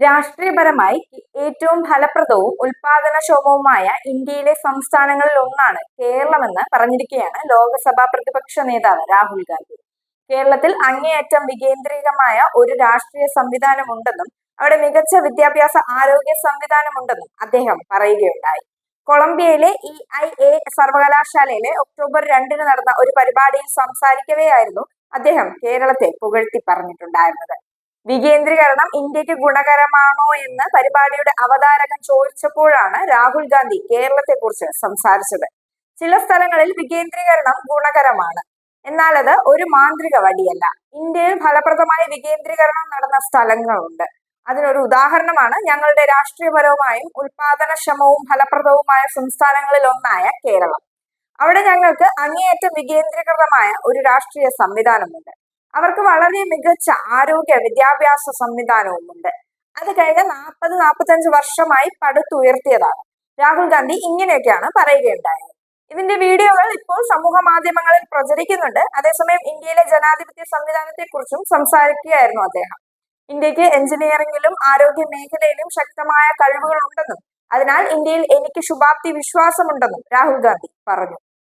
രാഷ്ട്രീയപരമായി ഏറ്റവും ഫലപ്രദവും ഉൽപാദനക്ഷമവുമായ ഇന്ത്യയിലെ സംസ്ഥാനങ്ങളിൽ ഒന്നാണ് കേരളമെന്ന് പറഞ്ഞിരിക്കുകയാണ് ലോക്സഭാ പ്രതിപക്ഷ നേതാവ് രാഹുൽ ഗാന്ധി. കേരളത്തിൽ അങ്ങേയറ്റം വികേന്ദ്രീകമായ ഒരു രാഷ്ട്രീയ സംവിധാനമുണ്ടെന്നും അവിടെ മികച്ച വിദ്യാഭ്യാസ ആരോഗ്യ സംവിധാനമുണ്ടെന്നും അദ്ദേഹം പറയുകയുണ്ടായി. കൊളംബിയയിലെ ഇ ഐ എ സർവകലാശാലയിലെ ഒക്ടോബർ രണ്ടിന് നടന്ന ഒരു പരിപാടിയിൽ സംസാരിക്കവെയായിരുന്നു അദ്ദേഹം കേരളത്തെ പുകഴ്ത്തി പറഞ്ഞിട്ടുണ്ടായിരുന്നത്. വികേന്ദ്രീകരണം ഇന്ത്യയ്ക്ക് ഗുണകരമാണോ എന്ന് പരിപാടിയുടെ അവതാരകൻ ചോദിച്ചപ്പോഴാണ് രാഹുൽ ഗാന്ധി കേരളത്തെ കുറിച്ച് സംസാരിച്ചത്. ചില സ്ഥലങ്ങളിൽ വികേന്ദ്രീകരണം ഗുണകരമാണ്. എന്നാൽ അത് ഒരു മാന്ത്രിക വടിയല്ല ഇന്ത്യയിൽ ഫലപ്രദമായ വികേന്ദ്രീകരണം നടന്ന സ്ഥലങ്ങളുണ്ട്. അതിനൊരു ഉദാഹരണമാണ് ഞങ്ങളുടെ രാഷ്ട്രീയപരവുമായും ഉൽപാദനക്ഷമവും ഫലപ്രദവുമായ സംസ്ഥാനങ്ങളിൽ ഒന്നായ കേരളം. അവിടെ ഞങ്ങൾക്ക് അങ്ങേയറ്റം വികേന്ദ്രീകൃതമായ ഒരു രാഷ്ട്രീയ സംവിധാനമുണ്ട്. അവർക്ക് വളരെ മികച്ച ആരോഗ്യ വിദ്യാഭ്യാസ സംവിധാനവുമുണ്ട്. അത് കഴിഞ്ഞ നാൽപ്പത് നാൽപ്പത്തഞ്ച് വർഷമായി പടുത്തുയർത്തിയതാണ്. രാഹുൽ ഗാന്ധി ഇങ്ങനെയൊക്കെയാണ് പറയുകയുണ്ടായത്. ഇതിന്റെ വീഡിയോകൾ ഇപ്പോൾ സമൂഹ മാധ്യമങ്ങളിൽ പ്രചരിക്കുന്നുണ്ട്. അതേസമയം ഇന്ത്യയിലെ ജനാധിപത്യ സംവിധാനത്തെ കുറിച്ചും സംസാരിക്കുകയായിരുന്നു അദ്ദേഹം. ഇന്ത്യയ്ക്ക് എഞ്ചിനീയറിംഗിലും ആരോഗ്യ മേഖലയിലും ശക്തമായ കഴിവുകൾ ഉണ്ടെന്നും അതിനാൽ ഇന്ത്യയിൽ എനിക്ക് ശുഭാപ്തി വിശ്വാസമുണ്ടെന്നും രാഹുൽ ഗാന്ധി പറഞ്ഞു.